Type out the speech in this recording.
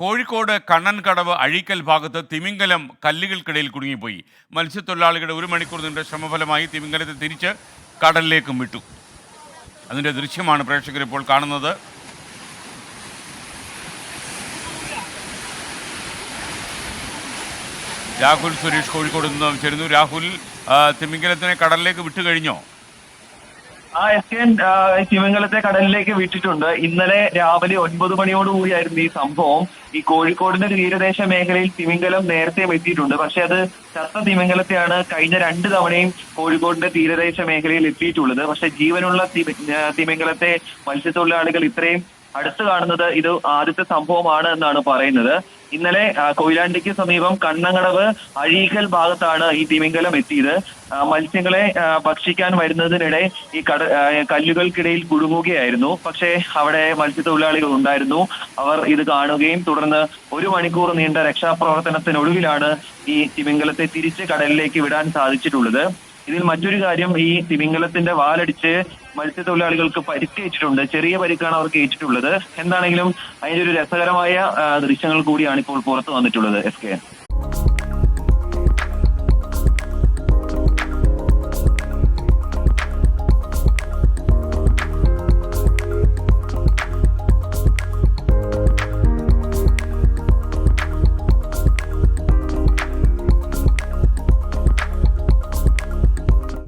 കോഴിക്കോട് കണ്ണൻകടവ് അഴീക്കൽ ഭാഗത്ത് തിമിംഗലം കല്ലുകൾക്കിടയിൽ കുടുങ്ങിപ്പോയി. മത്സ്യത്തൊഴിലാളികളുടെ ഒരു മണിക്കൂർ നീണ്ട ശ്രമഫലമായി തിമിംഗലത്തെ തിരിച്ച് കടലിലേക്കും വിട്ടു. അതിന്റെ ദൃശ്യമാണ് പ്രേക്ഷകർ ഇപ്പോൾ കാണുന്നത്. രാഹുൽ സുരേഷ് കോഴിക്കോട് നിന്ന് ചേരുന്നു. രാഹുൽ തിമിംഗലത്തിനെ കടലിലേക്ക് വിട്ടു കഴിഞ്ഞോ ആ എസ് കെ ശിവങ്കലത്തെ കടലിലേക്ക് വിട്ടിട്ടുണ്ട്. ഇന്നലെ രാവിലെ ഒൻപത് മണിയോടുകൂടിയായിരുന്നു ഈ സംഭവം. ഈ കോഴിക്കോടിന്റെ തീരദേശ മേഖലയിൽ തിമിംഗലം നേരത്തെ എത്തിയിട്ടുണ്ട്. പക്ഷെ അത് ചത്ത തിമിംഗലത്തെയാണ് കഴിഞ്ഞ രണ്ട് തവണയും കോഴിക്കോടിന്റെ തീരദേശ മേഖലയിൽ എത്തിയിട്ടുള്ളത്. പക്ഷെ ജീവനുള്ള തിമി- തിമിംഗലത്തെ മത്സ്യത്തൊഴിലാളികൾ ഇത്രയും അടുത്ത് കാണുന്നത് ഇത് ആദ്യത്തെ സംഭവമാണ് എന്നാണ് പറയുന്നത്. ഇന്നലെ കൊയിലാണ്ടിക്ക് സമീപം കണ്ണങ്ങടവ് അഴീക്കൽ ഭാഗത്താണ് ഈ തിമിംഗലം എത്തിയത്. മത്സ്യങ്ങളെ ഭക്ഷിക്കാൻ വരുന്നതിനിടെ ഈ കട കല്ലുകൾക്കിടയിൽ കുടുങ്ങുകയായിരുന്നു. പക്ഷേ അവിടെ മത്സ്യത്തൊഴിലാളികൾ ഉണ്ടായിരുന്നു. അവർ ഇത് കാണുകയും തുടർന്ന് ഒരു മണിക്കൂർ നീണ്ട രക്ഷാപ്രവർത്തനത്തിനൊടുവിലാണ് ഈ തിമിംഗലത്തെ തിരിച്ച് കടലിലേക്ക് വിടാൻ സാധിച്ചിട്ടുള്ളത്. ഇതിൽ മറ്റൊരു കാര്യം ഈ തിമിംഗലത്തിന്റെ വാലടിച്ച് മത്സ്യത്തൊഴിലാളികൾക്ക് പരിക്കേറ്റിട്ടുണ്ട്. ചെറിയ പരിക്കാണ് അവർക്ക് ഏറ്റിട്ടുള്ളത് എന്താണെങ്കിലും അതിന്റെ ഒരു രസകരമായ ദൃശ്യങ്ങൾ കൂടിയാണ് ഇപ്പോൾ പുറത്തു വന്നിട്ടുള്ളത് എസ് കെ.